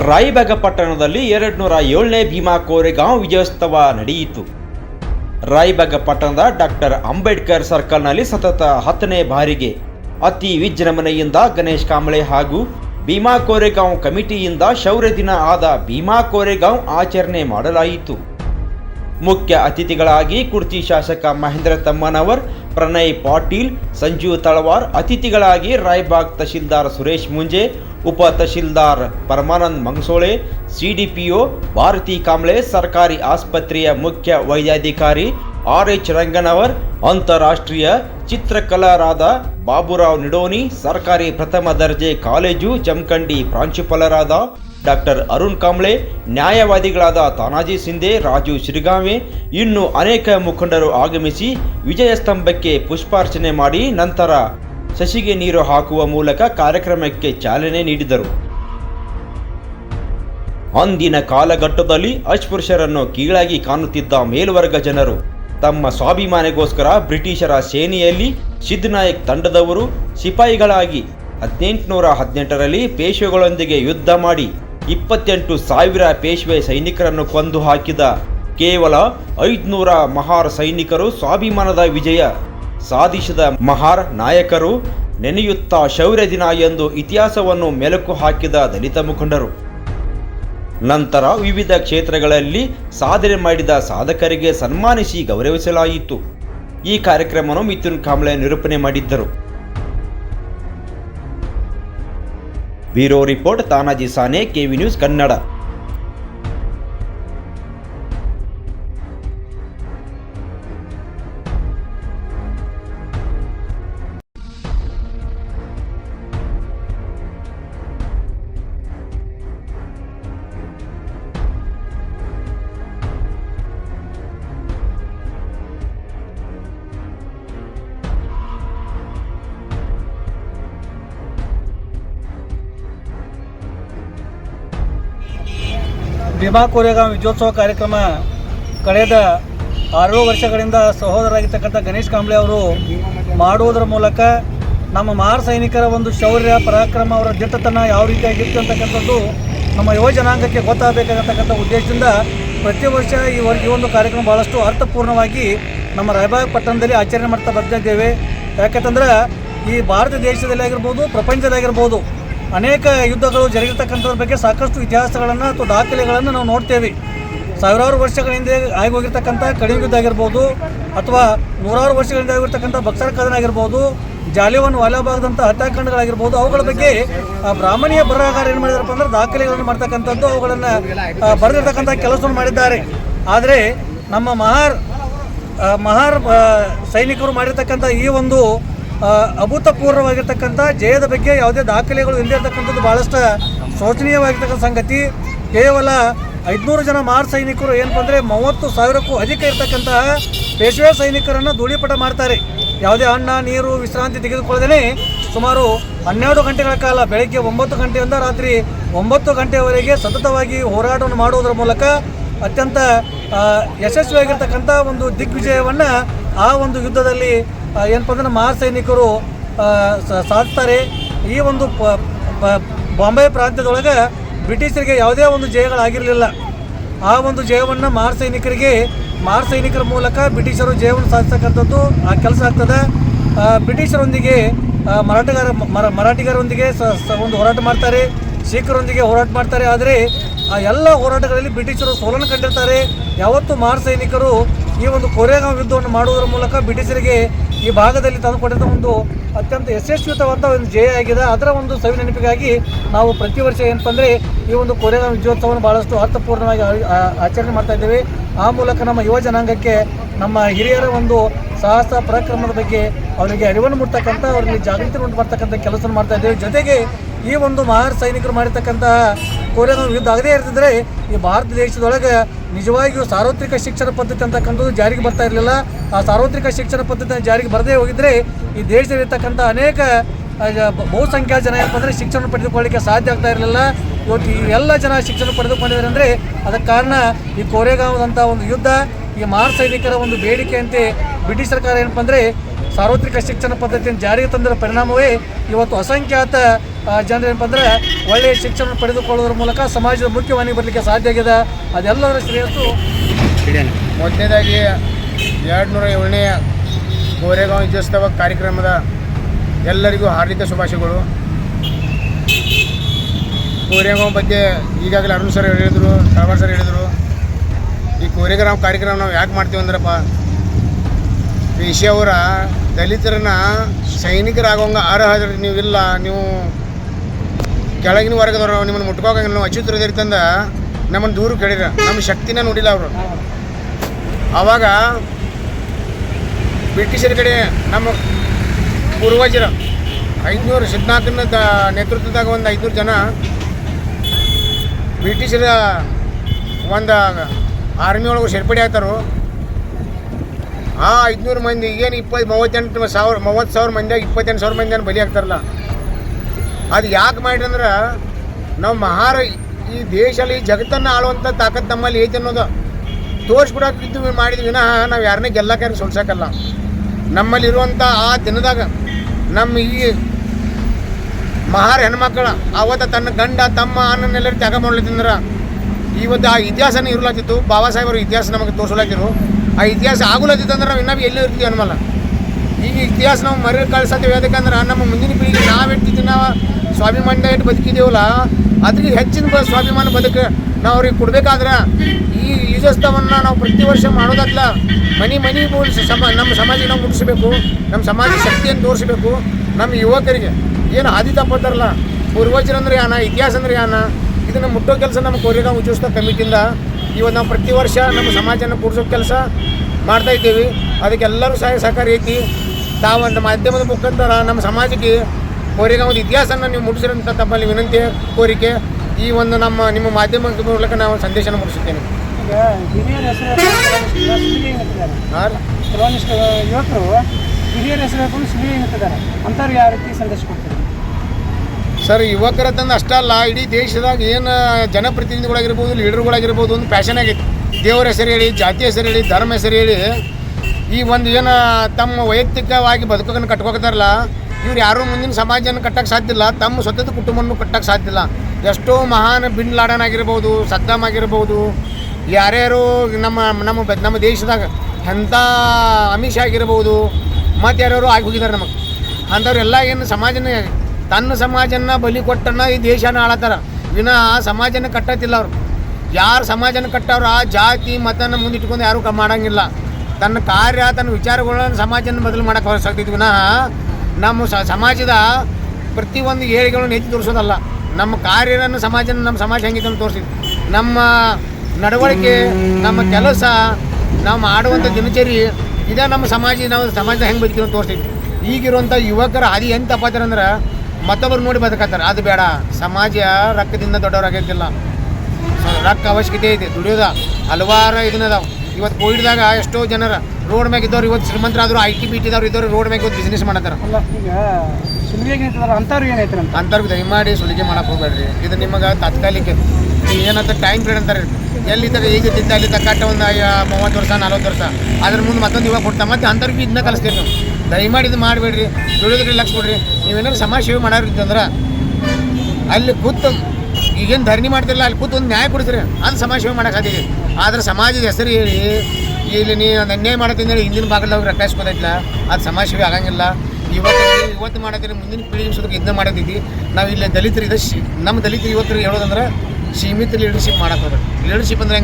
ರಾಯಬಾಗ ಪಟ್ಟಣದಲ್ಲಿ ಎರಡು ನೂರ ಏಳನೇ ಭೀಮಾ ಕೋರೆಗಾಂವ್ ವಿಜಯೋತ್ಸವ ನಡೆಯಿತು. ರಾಯಬಾಗ ಪಟ್ಟಣದ ಡಾಕ್ಟರ್ ಅಂಬೇಡ್ಕರ್ ಸರ್ಕಲ್ನಲ್ಲಿ ಸತತ ಹತ್ತನೇ ಬಾರಿಗೆ ಅತಿ ವಿಜೃಂಭಣೆಯಿಂದ ಗಣೇಶ್ ಕಾಂಬಳೆ ಹಾಗೂ ಭೀಮಾ ಕೋರೆಗಾಂವ್ ಕಮಿಟಿಯಿಂದ ಶೌರ್ಯ ದಿನ ಆದ ಭೀಮಾ ಕೋರೆಗಾಂವ್ ಆಚರಣೆ ಮಾಡಲಾಯಿತು. ಮುಖ್ಯ ಅತಿಥಿಗಳಾಗಿ ಕುರ್ತಿ ಶಾಸಕ ಮಹೇಂದ್ರ ತಮ್ಮನವರ್, ಪ್ರಣಯ್ ಪಾಟೀಲ್ ಸಂಜೀವ್ ತಳವಾರ್, ಅತಿಥಿಗಳಾಗಿ ರಾಯ್ಬಾಗ್ ತಹಶೀಲ್ದಾರ್ ಸುರೇಶ್ ಮುಂಜೆ ಉಪ ತಹಶೀಲ್ದಾರ್ ಪರಮಾನಂದ್ ಮಂಗಸೋಳೆ ಸಿಡಿಪಿಒ ಭಾರತಿ ಕಾಂಬ್ಳೆ ಸರ್ಕಾರಿ ಆಸ್ಪತ್ರೆಯ ಮುಖ್ಯ ವೈದ್ಯಾಧಿಕಾರಿ ಆರ್ ಎಚ್ ರಂಗನವರ್, ಅಂತಾರಾಷ್ಟ್ರೀಯ ಚಿತ್ರಕಲಾರಾದ ಬಾಬುರಾವ್ ನಿಡೋನಿ, ಸರ್ಕಾರಿ ಪ್ರಥಮ ದರ್ಜೆ ಕಾಲೇಜು ಜಮಖಂಡಿ ಪ್ರಾಂಶುಪಾಲರಾದ ಡಾಕ್ಟರ್ ಅರುಣ್ ಕಾಂಬ್ಳೆ ನ್ಯಾಯವಾದಿಗಳಾದ ತಾನಾಜಿ ಸಿಂಧೆ, ರಾಜು ಶಿರಗಾವೆ ಇನ್ನು ಅನೇಕ ಮುಖಂಡರು ಆಗಮಿಸಿ ವಿಜಯ ಸ್ತಂಭಕ್ಕೆ ಪುಷ್ಪಾರ್ಚನೆ ಮಾಡಿ ನಂತರ ಸಸಿಗೆ ನೀರು ಹಾಕುವ ಮೂಲಕ ಕಾರ್ಯಕ್ರಮಕ್ಕೆ ಚಾಲನೆ ನೀಡಿದರು. ಅಂದಿನ ಕಾಲಘಟ್ಟದಲ್ಲಿ ಅಸ್ಪೃಶ್ಯರನ್ನು ಕೀಳಾಗಿ ಕಾಣುತ್ತಿದ್ದ ಮೇಲ್ವರ್ಗ ಜನರು ತಮ್ಮ ಸ್ವಾಭಿಮಾನಗೋಸ್ಕರ ಬ್ರಿಟಿಷರ ಸೇನೆಯಲ್ಲಿ ಸಿದ್ಧನಾಯಕ್ ತಂಡದವರು ಸಿಪಾಯಿಗಳಾಗಿ ಹದಿನೆಂಟುನೂರ ಹದಿನೆಂಟರಲ್ಲಿ ಪೇಶ್ವೆಗಳೊಂದಿಗೆ ಯುದ್ಧ ಮಾಡಿ ಇಪ್ಪತ್ತೆಂಟು ಸಾವಿರ ಪೇಶ್ವೆ ಸೈನಿಕರನ್ನು ಕೊಂದು ಹಾಕಿದ ಕೇವಲ ಐದುನೂರ ಮಹಾರ್ ಸೈನಿಕರು ಸ್ವಾಭಿಮಾನದ ವಿಜಯ. ಸಾಧಿಸಿದ ಮಹಾರ್ ನಾಯಕರು ನೆನೆಯುತ್ತಾ ಶೌರ್ಯ ದಿನ ಎಂದು ಇತಿಹಾಸವನ್ನು ಮೆಲುಕು ಹಾಕಿದ ದಲಿತ ಮುಖಂಡರು. ನಂತರ ವಿವಿಧ ಕ್ಷೇತ್ರಗಳಲ್ಲಿ ಸಾಧನೆ ಮಾಡಿದ ಸಾಧಕರಿಗೆ ಸನ್ಮಾನಿಸಿ ಗೌರವಿಸಲಾಯಿತು. ಈ ಕಾರ್ಯಕ್ರಮವನ್ನು ಮಿಥುನ್ ಕಾಂಬ್ಳೆ ನಿರೂಪಣೆ ಮಾಡಿದ್ದರು. Bureau report Tanaji Sane, K V news Kannada. Bhima Koregaon ವಿಜಯೋತ್ಸವ ಕಾರ್ಯಕ್ರಮ ಕಳೆದ ಆರು ವರ್ಷಗಳಿಂದ ಸಹೋದರಾಗಿರ್ತಕ್ಕಂಥ ಗಣೇಶ್ ಕಾಂಬ್ಳೆ ಅವರು ಮಾಡುವುದರ ಮೂಲಕ ನಮ್ಮ ಮಹಾರ್ ಸೈನಿಕರ ಒಂದು ಶೌರ್ಯ, ಪರಾಕ್ರಮ, ಅವರ ದಿಟ್ಟತನ ಯಾವ ರೀತಿಯಾಗಿತ್ತು ಅಂತಕ್ಕಂಥದ್ದು ನಮ್ಮ ಯುವ ಜನಾಂಗಕ್ಕೆ ಗೊತ್ತಾಗಬೇಕಾಗತಕ್ಕಂಥ ಉದ್ದೇಶದಿಂದ ಪ್ರತಿ ವರ್ಷ ಈ ಈ ಒಂದು ಕಾರ್ಯಕ್ರಮ ಭಾಳಷ್ಟು ಅರ್ಥಪೂರ್ಣವಾಗಿ ನಮ್ಮ ರಾಯಬಾಗ್ ಪಟ್ಟಣದಲ್ಲಿ ಆಚರಣೆ ಮಾಡ್ತಾ ಬರ್ತಾ ಇದ್ದೇವೆ. ಯಾಕಂತಂದ್ರೆ ಈ ಭಾರತ ದೇಶದಲ್ಲಿ ಆಗಿರ್ಬೋದು, ಪ್ರಪಂಚದಾಗಿರ್ಬೋದು ಅನೇಕ ಯುದ್ಧಗಳು ಜರುಗಿರ್ತಕ್ಕಂಥದ್ರ ಬಗ್ಗೆ ಸಾಕಷ್ಟು ಇತಿಹಾಸಗಳನ್ನು ಅಥವಾ ದಾಖಲೆಗಳನ್ನು ನಾವು ನೋಡ್ತೇವೆ. ಸಾವಿರಾರು ವರ್ಷಗಳ ಹಿಂದೆ ಆಗಿ ಹೋಗಿರ್ತಕ್ಕಂಥ ಕಡಿಮೆ ಯುದ್ಧ ಆಗಿರ್ಬೋದು ಅಥವಾ ನೂರಾರು ವರ್ಷಗಳಿಂದ ಆಗಿರ್ತಕ್ಕಂಥ ಬಕ್ಸರ್ ಕದನ ಆಗಿರ್ಬೋದು ಜಾಲಿವನ್ ವಾಲಾಬಾಗ್ದಂಥ ಹತ್ಯಾಕಾಂಡಗಳಾಗಿರ್ಬೋದು, ಅವುಗಳ ಬಗ್ಗೆ ಬ್ರಾಹ್ಮಣೀಯ ಬರಹಗಾರ ಏನು ಮಾಡಿದಾರಪ್ಪ ಅಂದ್ರೆ ದಾಖಲೆಗಳನ್ನು ಮಾಡ್ತಕ್ಕಂಥದ್ದು, ಅವುಗಳನ್ನು ಬರೆದಿರ್ತಕ್ಕಂಥ ಕೆಲಸವನ್ನು ಮಾಡಿದ್ದಾರೆ. ಆದರೆ ನಮ್ಮ ಮಹಾರ್ ಮಹಾರ್ ಸೈನಿಕರು ಮಾಡಿರ್ತಕ್ಕಂಥ ಈ ಒಂದು ಅಭೂತಪೂರ್ವವಾಗಿರ್ತಕ್ಕಂಥ ಜಯದ ಬಗ್ಗೆ ಯಾವುದೇ ದಾಖಲೆಗಳು ಇಲ್ಲದೇ ಇರತಕ್ಕಂಥದ್ದು ಭಾಳಷ್ಟು ಶೋಚನೀಯವಾಗಿರ್ತಕ್ಕಂಥ ಸಂಗತಿ. ಕೇವಲ ಐದುನೂರು ಜನ ಮಾರ್ ಸೈನಿಕರು ಏನಪ್ಪ ಅಂದರೆ ಮೂವತ್ತು ಸಾವಿರಕ್ಕೂ ಅಧಿಕ ಇರತಕ್ಕಂತಹ ಪೇಶ್ವೆ ಸೈನಿಕರನ್ನು ಧೂಳಿಪಟ ಮಾಡ್ತಾರೆ. ಯಾವುದೇ ಅನ್ನ, ನೀರು, ವಿಶ್ರಾಂತಿ ತೆಗೆದುಕೊಳ್ಳದೇ ಸುಮಾರು ಹನ್ನೆರಡು ಗಂಟೆಗಳ ಕಾಲ ಬೆಳಗ್ಗೆ ಒಂಬತ್ತು ಗಂಟೆಯಿಂದ ರಾತ್ರಿ ಒಂಬತ್ತು ಗಂಟೆಯವರೆಗೆ ಸತತವಾಗಿ ಹೋರಾಟವನ್ನು ಮಾಡುವುದರ ಮೂಲಕ ಅತ್ಯಂತ ಯಶಸ್ವಿಯಾಗಿರ್ತಕ್ಕಂಥ ಒಂದು ದಿಗ್ವಿಜಯವನ್ನು ಆ ಒಂದು ಯುದ್ಧದಲ್ಲಿ ಏನಪ್ಪ ಅಂದ್ರೆ ಮಹಾ ಸೈನಿಕರು ಆ, ಸಾಧಿಸ್ತಾರೆ ಈ ಒಂದು ಬಾಂಬೆ ಪ್ರಾಂತ್ಯದೊಳಗೆ ಬ್ರಿಟಿಷರಿಗೆ ಯಾವುದೇ ಒಂದು ಜಯಗಳಾಗಿರಲಿಲ್ಲ. ಆ ಒಂದು ಜಯವನ್ನು ಮಾರ್ ಸೈನಿಕರಿಗೆ ಮಾರ್ ಸೈನಿಕರ ಮೂಲಕ ಬ್ರಿಟಿಷರು ಜಯವನ್ನು ಸಾಧಿಸ್ತಕ್ಕಂಥದ್ದು ಆ ಕೆಲಸ ಆಗ್ತದೆ. ಬ್ರಿಟಿಷರೊಂದಿಗೆ ಮರಾಠಗಾರ ಮರ ಮರಾಠಿಗರೊಂದಿಗೆ ಒಂದು ಹೋರಾಟ ಮಾಡ್ತಾರೆ. ಸಿಖರೊಂದಿಗೆ ಹೋರಾಟ ಮಾಡ್ತಾರೆ. ಆದರೆ ಆ ಎಲ್ಲ ಹೋರಾಟಗಳಲ್ಲಿ ಬ್ರಿಟಿಷರು ಸೋಲನ್ನು ಕಂಡಿರ್ತಾರೆ. ಯಾವತ್ತೂ ಮಾರ್ ಸೈನಿಕರು ಈ ಒಂದು ಕೊರೆಗಾಂವ್ ಯುದ್ಧವನ್ನು ಮಾಡುವುದರ ಮೂಲಕ ಬ್ರಿಟಿಷರಿಗೆ ಈ ಭಾಗದಲ್ಲಿ ತಂದುಕೊಟ್ಟಿದ್ದ ಒಂದು ಅತ್ಯಂತ ಯಶಸ್ವಿತವಾದ ಒಂದು ಜಯ ಆಗಿದೆ. ಅದರ ಒಂದು ಸವಿ ನೆನಪಿಗಾಗಿ ನಾವು ಪ್ರತಿ ವರ್ಷ ಏನಪ್ಪ ಅಂದರೆ ಈ ಒಂದು ಕೊರೆಯ ವಿಜಯೋತ್ಸವವನ್ನು ಭಾಳಷ್ಟು ಅರ್ಥಪೂರ್ಣವಾಗಿ ಆಚರಣೆ ಮಾಡ್ತಾ ಇದ್ದೇವೆ. ಆ ಮೂಲಕ ನಮ್ಮ ಯುವ ಜನಾಂಗಕ್ಕೆ, ನಮ್ಮ ಹಿರಿಯರ ಒಂದು ಸಾಹಸ, ಪರಾಕ್ರಮದ ಬಗ್ಗೆ ಅವರಿಗೆ ಅರಿವನ್ನು ಮುಟ್ತಕ್ಕಂಥ ಅವರಿಗೆ ಜಾಗೃತಿ ಉಂಟು ಮಾಡ್ತಕ್ಕಂಥ ಕೆಲಸವನ್ನು ಮಾಡ್ತಾ ಇದ್ದೇವೆ. ಜೊತೆಗೆ ಈ ಒಂದು ಮಹಾರ್ ಸೈನಿಕರು ಮಾಡಿರ್ತಕ್ಕಂತಹ ಕೊರೆಗಾಂವ್ ಯುದ್ಧ ಆಗದೇ ಇರ್ತಿದ್ರೆ ಈ ಭಾರತ ದೇಶದೊಳಗೆ ನಿಜವಾಗಿಯೂ ಸಾರ್ವತ್ರಿಕ ಶಿಕ್ಷಣ ಪದ್ಧತಿ ಅಂತಕ್ಕಂಥದ್ದು ಜಾರಿಗೆ ಬರ್ತಾ ಇರಲಿಲ್ಲ. ಆ ಸಾರ್ವತ್ರಿಕ ಶಿಕ್ಷಣ ಪದ್ಧತಿ ಜಾರಿಗೆ ಬರದೇ ಹೋಗಿದ್ರೆ ಈ ದೇಶದಲ್ಲಿರ್ತಕ್ಕಂಥ ಅನೇಕ ಬಹುಸಂಖ್ಯಾ ಜನ ಏನಪ್ಪ ಅಂದರೆ ಶಿಕ್ಷಣ ಪಡೆದುಕೊಳ್ಳಿಕ್ಕೆ ಸಾಧ್ಯ ಆಗ್ತಾ ಇರಲಿಲ್ಲ. ಇವತ್ತು ಈ ಎಲ್ಲ ಜನ ಶಿಕ್ಷಣ ಪಡೆದುಕೊಂಡಿದ್ದಾರೆ ಅಂದರೆ ಅದಕ್ಕೆ ಕಾರಣ ಈ ಕೋರೆಗಾಂವ್ದಂಥ ಒಂದು ಯುದ್ಧ, ಈ ಮಾರ್ ಸೈನಿಕರ ಒಂದು ಬೇಡಿಕೆಯಂತೆ ಬ್ರಿಟಿಷ್ ಸರ್ಕಾರ ಏನಪ್ಪ ಅಂದರೆ ಸಾರ್ವತ್ರಿಕ ಶಿಕ್ಷಣ ಪದ್ಧತಿಯನ್ನು ಜಾರಿಗೆ ತಂದರ ಪರಿಣಾಮವೇ ಇವತ್ತು ಅಸಂಖ್ಯಾತ ಜನರು ಏನಪ್ಪ ಅಂದರೆ ಒಳ್ಳೆಯ ಶಿಕ್ಷಣ ಪಡೆದುಕೊಳ್ಳೋದ್ರ ಮೂಲಕ ಸಮಾಜದ ಮುಖ್ಯವಾಗಿ ಬರಲಿಕ್ಕೆ ಸಾಧ್ಯ ಆಗಿದೆ. ಅದೆಲ್ಲದರ ಶ್ರೇಯಸ್ಸು ಮೊದಲನೇದಾಗಿ ಎರಡು ನೂರ ಏಳನೇ ಕೋರೆಗಾಂವ್ ವಿಜಯೋತ್ಸವ ಕಾರ್ಯಕ್ರಮದ ಎಲ್ಲರಿಗೂ ಹಾರ್ದಿಕ ಶುಭಾಶಯಗಳು. ಕೋರೆಗಾಂವ್ ಬಗ್ಗೆ ಈಗಾಗಲೇ ಅರುಣ್ ಸರ್ ಹೇಳಿದರು ತಳವಾರ್ ಸರ್ ಹೇಳಿದರು. ಈ ಕೋರೆಗ್ರಾಮ್ ಕಾರ್ಯಕ್ರಮ ನಾವು ಯಾಕೆ ಮಾಡ್ತೀವಿ ಅಂದ್ರಪ್ಪ? ವಿಷಯ ಅವರ ದಲಿತರನ್ನ ಸೈನಿಕರಾಗೋಂಗ ಅರ್ಹ ನೀವು ಇಲ್ಲ ನೀವು ಕೆಳಗಿನ ವರ್ಗದವರು ನಿಮ್ಮನ್ನು ಮುಟ್ಕೋಕಂಗಿಲ್ಲ. ನೀವು ಅಚ್ಯುತರದಿರ್ತಂದ ನಮ್ಮನ್ನು ದೂರ ಕೇಳಿರ ನಮ್ಮ ಶಕ್ತಿನ ನೋಡಿಲ್ಲ ಅವರು. ಆವಾಗ ಬ್ರಿಟಿಷರ ಕಡೆ ನಮ್ಮ ಪೂರ್ವಜರ, ಐದುನೂರು ಸಿದ್ಧನಾಥನ ನೇತೃತ್ವದಾಗ ಒಂದು ಐದುನೂರು ಜನ ಬ್ರಿಟಿಷರ ಒಂದು ಆರ್ಮಿ ಒಳಗೆ ಸೇರ್ಪಡೆ ಆಗ್ತಾರೋ ಆ ಐದುನೂರು ಮಂದಿ ಏನು ಇಪ್ಪತ್ತು, ಮೂವತ್ತೆಂಟು ಸಾವಿರ, ಮೂವತ್ತು ಸಾವಿರ ಮಂದಿಯಾಗ ಇಪ್ಪತ್ತೆಂಟು ಸಾವಿರ ಮಂದಿ ಬಲಿ ಆಗ್ತಾರಲ್ಲ ಅದು ಯಾಕೆ ಮಾಡಿ ಅಂದ್ರೆ, ನಾವು ಮಹಾರ ಈ ದೇಶದಲ್ಲಿ ಜಗತ್ತನ್ನು ಆಳುವಂಥ ತಾಕತ್ ನಮ್ಮಲ್ಲಿ ಐತೆ ಅನ್ನೋದು ತೋರಿಸ್ಬಿಡೋಕಿದ್ದು ಮಾಡಿದ್ವಿ ವಿನಃ ನಾವು ಯಾರನ್ನೇ ಗೆಲ್ಲಕ್ಕೆ ಸೋಲ್ಸೋಕ್ಕಲ್ಲ ನಮ್ಮಲ್ಲಿರುವಂಥ ಆ ದಿನದಾಗ ನಮ್ಮ ಈ ಮಹಾರ ಹೆಣ್ಮಕ್ಳು, ಅವತ್ತ ತನ್ನ ಗಂಡ, ತಮ್ಮ ಅನ್ನನ್ನೆಲ್ಲರೂ ತ್ಯಾಗ ಮಾಡ್ಲತ್ತಿಂದ್ರೆ, ಇವತ್ತು ಆ ಇತಿಹಾಸನ ಇರ್ಲತ್ತಿತ್ತು. ಬಾಬಾ ಸಾಹೇಬರು ಇತಿಹಾಸ ನಮಗೆ ತೋರ್ಸಲತ್ತಿರು ಆ ಇತಿಹಾಸ ಆಗುಲತ್ತಿತ್ತು ಅಂದ್ರೆ ನಾವು ಇನ್ನೂ ಎಲ್ಲಿ ಇರ್ತೀವಿ ಅನ್ಮಲ್ಲ ಈ ಇತಿಹಾಸ ನಾವು ಮರಿ ಕಳ್ಸತ್ತೀವಿ. ಯಾಕಂದ್ರೆ ನಮ್ಮ ಮುಂದಿನ ಪೀಳಿಗೆ ನಾವು ಇರ್ತಿದ್ವಿ ನಾವು ಸ್ವಾಭಿಮಾನ ಇಟ್ಟು ಬದುಕಿದ್ದೀವಲ್ಲ ಅದ್ರಿಗೆ ಹೆಚ್ಚಿನ ಸ್ವಾಭಿಮಾನ ಬದುಕು ನಾವು ಅವ್ರಿಗೆ ಕೊಡ್ಬೇಕಾದ್ರೆ ಈ ಯುಜೋತ್ಸವವನ್ನು ನಾವು ಪ್ರತಿ ವರ್ಷ ಮಾಡೋದಲ್ಲ ಮನೆ ಮನೆ ಸಮ ನಮ್ಮ ಸಮಾಜ ನಾವು ಮುಟ್ಟಿಸ್ಬೇಕು, ನಮ್ಮ ಸಮಾಜ ಶಕ್ತಿಯನ್ನು ತೋರಿಸ್ಬೇಕು. ನಮ್ಮ ಯುವಕರಿಗೆ ಏನು ಹಾದಿ ತಪ್ಪತ್ತಾರಲ್ಲ ಪೂರ್ವಜರಂದ್ರೆ ಯಾನ, ಇತಿಹಾಸ ಅಂದ್ರೆ ಯಾನ, ಇದನ್ನು ಮುಟ್ಟೋ ಕೆಲಸ ನಮ್ಮ ಕೋರಿಗಾಂವ್ ಉಜ್ಜೋತ್ಸವ ಕಮಿಟಿಯಿಂದ ಇವತ್ತು ನಾವು ಪ್ರತಿ ವರ್ಷ ನಮ್ಮ ಸಮಾಜನ ಕೂಡಿಸೋ ಕೆಲಸ ಮಾಡ್ತಾ ಇದ್ದೀವಿ. ಅದಕ್ಕೆಲ್ಲರೂ ಸಹಾಯ ಸಹಕಾರ ಐತಿ. ತಾವು ಮಾಧ್ಯಮದ ಮುಖಾಂತರ ನಮ್ಮ ಸಮಾಜಕ್ಕೆ ಕೋರಿಗಾಂವದ ಇತಿಹಾಸನ ನೀವು ಮುಟ್ಟಿಸಿರಂತ ತಮ್ಮಲ್ಲಿ ವಿನಂತಿ ಕೋರಿಕೆ ಈ ಒಂದು ನಮ್ಮ ನಿಮ್ಮ ಮಾಧ್ಯಮ ಮೂಲಕ ನಾವು ಸಂದೇಶನ ಮುಟ್ಟಿಸುತ್ತೇನೆ. ಕೆಲವೊಂದಿಷ್ಟು ಯುವಕರು ಹಿರಿಯರ ಹೆಸರು ಹೇಳ್ಕೊಂಡು ಸುಲಿಗೆ ನಿಂತಿದ್ದಾರೆ ಅಂಥವ್ರು ಯಾವ ರೀತಿ ಸಂದೇಶ ಕೊಡ್ತಾರೆ? ಸರ್ ಯುವಕರ ತಂದು ಅಷ್ಟಲ್ಲ ಇಡೀ ದೇಶದಾಗ ಏನು ಜನಪ್ರತಿನಿಧಿಗಳಾಗಿರ್ಬೋದು ಲೀಡರ್ಗಳಾಗಿರ್ಬೋದು ಒಂದು ಪ್ಯಾಷನ್ ಆಗೈತಿ. ದೇವರ ಹೆಸರು ಹೇಳಿ ಜಾತಿ ಹೆಸರು ಹೇಳಿ ಧರ್ಮ ಹೆಸರು ಹೇಳಿ ಈ ಒಂದು ಏನು ತಮ್ಮ ವೈಯಕ್ತಿಕವಾಗಿ ಬದುಕನ್ನು ಕಟ್ಕೋತಾರಲ್ಲ ಇವ್ರು ಯಾರೂ ಮುಂದಿನ ಸಮಾಜನ ಕಟ್ಟಕ್ಕೆ ಸಾಧ್ಯ ಇಲ್ಲ. ತಮ್ಮ ಸ್ವತಂತ್ರ ಕುಟುಂಬವನ್ನು ಕಟ್ಟಕ್ಕೆ ಸಾಧ್ಯ ಇಲ್ಲ. ಎಷ್ಟೋ ಮಹಾನ್ ಬಿನ್ ಲಾಡನ್ ಆಗಿರ್ಬೋದು ಸದ್ದಾಮ್ ಆಗಿರ್ಬೋದು ಯಾರ್ಯಾರು ನಮ್ಮ ನಮ್ಮ ನಮ್ಮ ದೇಶದಾಗ ಎಂಥ ಅಮಿಷ ಆಗಿರ್ಬೋದು ಮತ್ತು ಯಾರ್ಯಾರು ಆಗಿ ಹೋಗಿದ್ದಾರೆ ನಮಗೆ. ಅಂಥವ್ರೆಲ್ಲ ಏನು ಸಮಾಜನ, ತನ್ನ ಸಮಾಜನ ಬಲಿ ಕೊಟ್ಟನ್ನ ಈ ದೇಶನ ಆಳತ್ತಾರ ವಿನಃ ಸಮಾಜನ ಕಟ್ಟತ್ತಿಲ್ಲ ಅವರು. ಯಾರು ಸಮಾಜನ ಕಟ್ಟವ್ರ, ಆ ಜಾತಿ, ಮತನ ಮುಂದಿಟ್ಕೊಂಡು ಯಾರೂ ಮಾಡಂಗಿಲ್ಲ. ತನ್ನ ಕಾರ್ಯ, ತನ್ನ ವಿಚಾರಗಳನ್ನ ಸಮಾಜನ ಬದಲು ಮಾಡೋಕ್ಕೆ ಹೊರಸಾಗ್ತಿದ್ವಿ ವಿನಃ ನಮ್ಮ ಸಮಾಜದ ಪ್ರತಿಯೊಂದು ಏಳಿಗೆಗಳನ್ನು ಹೆಚ್ಚು ತೋರಿಸೋದಲ್ಲ, ನಮ್ಮ ಕಾರ್ಯವನ್ನು ಸಮಾಜ ನಮ್ಮ ಸಮಾಜ ಹೆಂಗಿದೆ ಅಂತ ತೋರಿಸಿದ್ವಿ ನಮ್ಮ ನಡವಳಿಕೆ, ನಮ್ಮ ಕೆಲಸ ನಾವು ಮಾಡುವಂಥ ದಿನಚರಿ, ಇದೇ ನಮ್ಮ ಸಮಾಜ, ನಾವು ಸಮಾಜದ ಹೆಂಗೆ ಬದುಕಿರೋ ತೋರಿಸ್ತೀವಿ ಈಗಿರುವಂಥ ಯುವಕರ ಹಾದಿ ಹೆಂಗೆ ತಪ್ಪಾತಾರೆ ಅಂದ್ರೆ, ಮತ್ತೊಬ್ಬರು ನೋಡಿ ಬದುಕತ್ತಾರೆ. ಅದು ಬೇಡ, ಸಮಾಜ ರೊಕ್ಕದಿಂದ ದೊಡ್ಡವರಾಗಿದ್ದಿಲ್ಲ ರೊಕ್ಕ ಅವಶ್ಯಕತೆ ಐತೆ ದುಡಿಯೋದ ಹಲವಾರು ಇದನ್ನದಾವ ಇವತ್ತು ಕೋವಿಡ್ದಾಗ ಎಷ್ಟೋ ಜನರ ರೋಡ್ ಮ್ಯಾಗ ಇದ್ದವ್ರು ಇವತ್ತು ಶ್ರೀಮಂತರಾದ್ರು ಐ ಟಿ ಬಿ ಟಿದವ್ರು ಇದ್ದವ್ರು ರೋಡ್ ಮ್ಯಾಗ ಇವತ್ತು ಬಿಸ್ನೆಸ್ ಮಾಡತ್ತಾರ. ಅಲ್ಲ ಈಗ ಸುಲಿಗೆ ಅಂಥವ್ರು ಏನೈತೆ ಅಂತ? ಅಂಥವ್ರಿಗೆ ದಯಮಾಡಿ ಸುಲಿಗೆ ಮಾಡಕ್ಕೆ ಹೋಗ್ಬೇಡ್ರಿ. ಇದು ನಿಮಗೆ ತಾತ್ಕಾಲಿಕ. ಏನಂತ ಟೈಮ್ ಪೀರಿಯಡ್ ಅಂತಾರೆ. ಎಲ್ಲಿದ್ದಾಗ ಈಗ ತಿಂತ ಅಲ್ಲಿ ತಕ್ಕಟ್ಟ ಒಂದು ಮೂವತ್ತು ವರ್ಷ ನಲ್ವತ್ತು ವರ್ಷ. ಅದ್ರ ಮುಂದೆ ಮತ್ತೊಂದು ಇವಾಗ ಕೊಡ್ತಾ ಮತ್ತೆ ಅಂಥವ್ರಿಗೆ ಇದನ್ನ ಕಲಿಸ್ತೀವಿ ನಾವು. ದಯಮಾಡಿ ಇದು ಮಾಡಬೇಡ್ರಿ. ದುಡಿದ್ರೆ ಲಕ್ಷ ಕೊಡ್ರಿ. ನೀವೇನಾದ್ರು ಸಮಾಜ ಸೇವೆ ಮಾಡೋರಿತ್ತಂದ್ರೆ ಅಲ್ಲಿ ಕೂತು ಈಗೇನು ಧರಣಿ ಮಾಡ್ತಿರಲ್ಲ ಅಲ್ಲಿ ಕೂತು ಒಂದು ನ್ಯಾಯ ಕೊಡ್ತೀರಿ. ಅದು ಸಮಾಜ ಸೇವೆ ಮಾಡೋಕೆ ಸಾಧ್ಯ ಆದ್ರೆ ಸಮಾಜದ ಹೆಸರು ಹೇಳಿ ಇಲ್ಲಿ ನೀ ಅನ್ಯಾಯ ಮಾಡತ್ತೀನಿ ಹಿಂದಿನ ಭಾಗದಲ್ಲಿ ರೊಕ್ಕ ಇಸ್ಕೊತೈತಿಲ್ಲ ಅದು ಸಮಾಜ ಸೇವೆ ಆಗಂಗಿಲ್ಲ. ಇವತ್ತು ಇವತ್ತು ಮಾಡತ್ತೀರಿ ಮುಂದಿನ ಪೀಳಿಗೆ ಸುದಕ್ಕೆ ಇದನ್ನ ಮಾಡತೈತಿ ನಾವು ಇಲ್ಲಿ ದಲಿತರು ಇದೆ ನಮ್ಮ ದಲಿತರು ಇವತ್ತು ಹೇಳೋದಂದ್ರೆ ಸೀಮಿತ ಲೀಡರ್ಶಿಪ್ ಮಾಡಕ್ಕೆ ಲೀಡರ್ಶಿಪ್ ಅಂದ್ರೆ